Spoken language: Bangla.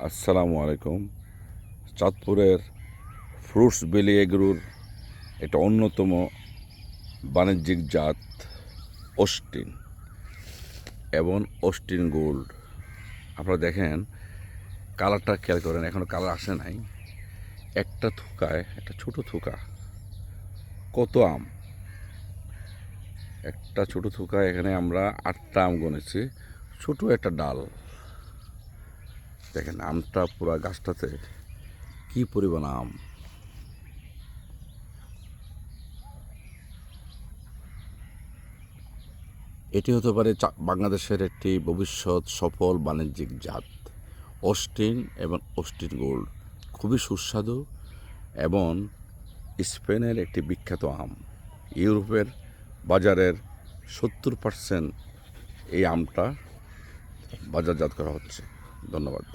আসসালামু আলাইকুম। চাঁদপুরের ফ্রুটস বেলি এগ্রুর এটা অন্যতম বাণিজ্যিক জাত অস্টিন এবং অস্টিন গোল্ড। আপনারা দেখেন, কালারটা খেয়াল করেন এখনও কালার আসে নাই। একটা থুকায়, একটা ছোট থুকা, কত আম? একটা ছোট থুকায় এখানে আমরা আটটা আম গনেছি ছোট একটা ডাল। দেখেন, আমটা পুরা গাছটাতে কি পরিমাণ আম? এটি হতে পারে বাংলাদেশের একটি ভবিষ্যৎ সফল বাণিজ্যিক জাত, অস্টিন এবং অস্টিন গোল্ড। খুবই সুস্বাদু এবং স্পেনের একটি বিখ্যাত আম। ইউরোপের বাজারের সত্তর পার্সেন্ট এই আমটা বাজারজাত করা হচ্ছে। ধন্যবাদ।